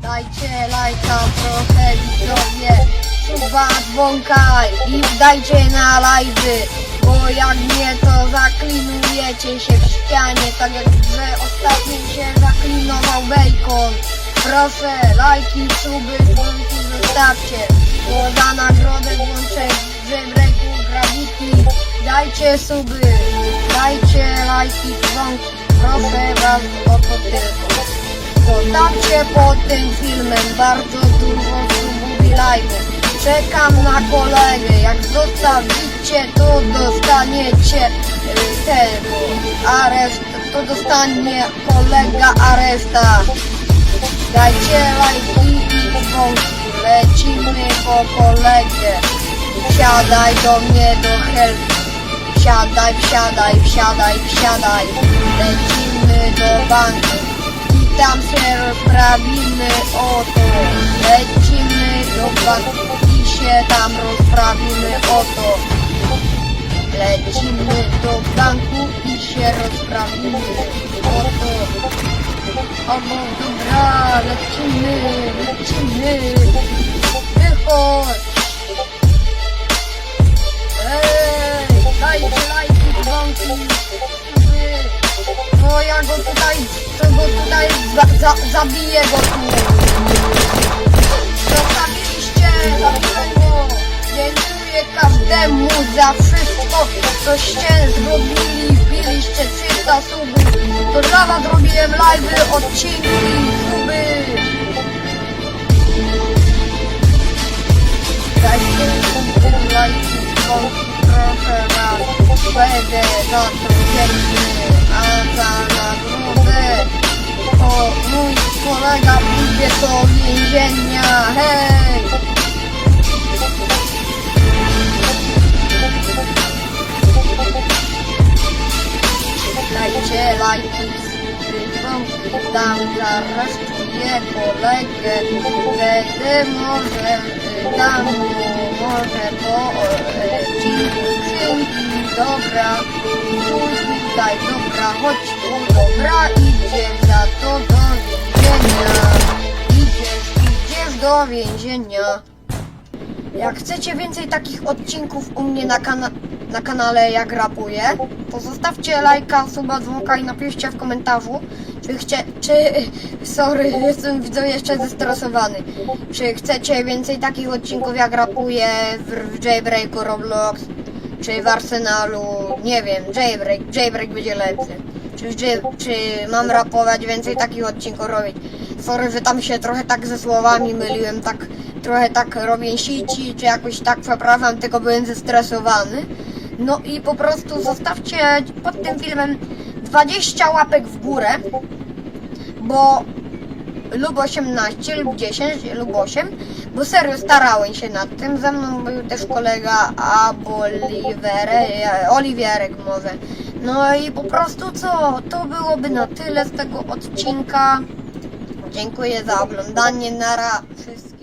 Dajcie lajka trochę widzowie, suba dzwonka i dajcie na live'y, bo jak nie to zaklinujecie się w ścianie, tak jak że ostatnio się zaklinował bacon. Proszę, lajki, suby, dzwonki zostawcie, bo za nagrodę włączę w breaku Gravity. Dajcie suby, dajcie lajki, dzwonki, proszę was o to tylko. Zostawcie pod tym filmem bardzo dużo subów i. Czekam na kolegę, jak zostawicie to dostaniecie tego areszt, to dostanie kolega areszta. Dajcie lajki i dzwonki, lecimy po kolegę. Wsiadaj do mnie do helki. Wsiadaj, wsiadaj, wsiadaj, wsiadaj. Lecimy do banku i tam się rozprawimy o to. Lecimy do banku i się tam rozprawimy o to. Lecimy do banku i się rozprawimy o to. O no dobra, lecimy, lecimy. Wychodź. No ja go tutaj, to go tutaj za, za, zabiję go tu. Zostawiliście, zabiłem go. Dziękuję każdemu za wszystko, coście zrobili. Wbiliście 300 subów. To dla was robiłem live'y, odcinki, suby. Dajcie lajki, proszę was. Będę za to wdzięczny, a za nagrodę to mój kolega pójdzie do więzienia. Hej! Dajcie lajki, dzwonki, tam zaresztuję kolegę. Wtedy może y, dam mu może po y, skrzynki. Dobra, tutaj, dobra, chodź tu, dobra, idziesz za to do więzienia. Idziesz, idziesz do więzienia. Jak chcecie więcej takich odcinków u mnie na, kana na kanale jak rapuję, to zostawcie lajka, suba, dzwonka i napiszcie w komentarzu, czy chcie, czy, sorry, jestem widzę jeszcze zestresowany, czy chcecie więcej takich odcinków jak rapuję w, w Jailbreaku Roblox, czy w Arsenalu, nie wiem, Jailbreak, Jailbreak będzie lepszy. Czy, czy, czy mam rapować więcej takich odcinków robić? Sorry, że tam się trochę tak ze słowami myliłem, tak trochę tak robię sici, czy jakoś tak przepraszam, tylko byłem zestresowany. No i po prostu zostawcie pod tym filmem 20 łapek w górę, bo lub 18 lub 10 lub 8, bo serio starałem się nad tym. Ze mną był też kolega Aboliverek, Oliwierek może. No i po prostu co, to byłoby na tyle z tego odcinka. Dziękuję za oglądanie, nara wszystkim.